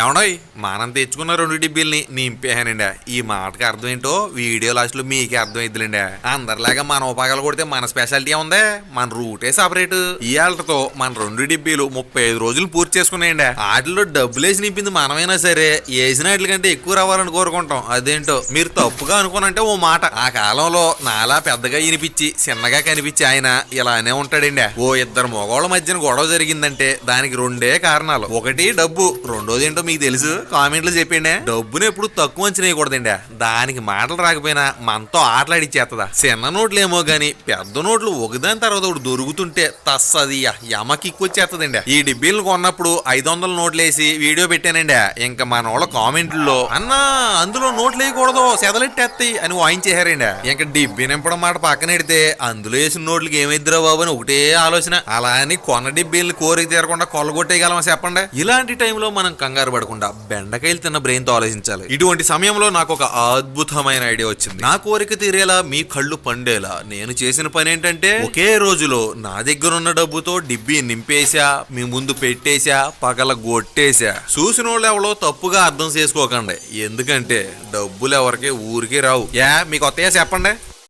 ఏమడోయ్ మనం తెచ్చుకున్న రెండు డిబ్బీల్ని నింపేహానండి ఈ మాటకి అర్థం ఏంటో వీడియో లాస్ట్లో మీకే అర్థం అయిద్దిలేండి. అందరిలాగా మన ఉపయోగాలు కొడితే మన స్పెషాలిటీ ఉంది మన రూటే సపరేట్. ఈ ఆల్టతో మన రెండు డిబ్బీలు ముప్పై ఐదు రోజులు పూర్తి చేసుకున్నాయండి. వాటిలో డబ్బులు వేసి నింపింది మనమైనా సరే వేసిన వాటి కంటే ఎక్కువ రావాలని కోరుకుంటాం. అదేంటో మీరు తప్పుగా అనుకోనంటే ఓ మాట. ఆ కాలంలో నాలా పెద్దగా వినిపించి చిన్నగా కనిపించి ఆయన ఇలానే ఉంటాడండి. ఓ ఇద్దరు మగవాళ్ళ మధ్యన గొడవ జరిగిందంటే దానికి రెండే కారణాలు. ఒకటి డబ్బు రెండోది ఏంటో మీకు తెలుసు? కామెంట్లు చెప్పండి డబ్బును ఎప్పుడు తక్కువ అంచనా వేయకూడదండి. దానికి మాటలు రాకపోయినా మనతో ఆటలాడిచ్చేస్తుందా చిన్న నోట్లు ఏమో గాని పెద్ద నోట్లు ఒకదాని తర్వాత ఒకటి దొరుకుతుంటే తస్సది యమకిక్కొచ్చేస్తుందండి ఈ డిబ్బీలు కొన్నప్పుడు ఐదు వందల నోట్లు వేసి వీడియో పెట్టానండి. ఇంకా మన వాళ్ళ కామెంట్లో అన్నా అందులో నోట్లు వేయకూడదు సెదలెట్టేస్తాయి అని వాయించేశారండి. ఇంకా డిబ్బి నింపడం మాట పక్కన పెడితే అందులో వేసిన నోట్లకి ఏమైద్దిరా బాబు అని ఒకటే ఆలోచన. అలా అని కొన్న డిబ్బీల్ని కోరిక తీరకుండా కొల్లగొట్టేయగలమా చెప్పండి? ఇలాంటి టైంలో మనం కంగారు పడకుండా బెండకాయలు తిన్న బ్రెయిన్తో ఆలోచించాలి. ఇటువంటి సమయంలో నాకు ఒక అద్భుతమైన ఐడియా వచ్చింది. నా కోరిక తీరేలా మీ కళ్ళు పండేలా నేను చేసిన పని ఏంటంటే ఒకే రోజులో నా దగ్గర ఉన్న డబ్బుతో డిబ్బి నింపేశా మీ ముందు పెట్టేశా పగల గొట్టేశా. చూసిన వాళ్ళు ఎవరో తప్పుగా అర్థం చేసుకోకండి. ఎందుకంటే డబ్బులు ఎవరికి ఊరికే రావు. యా మీకు కొత్తగా చెప్పండి?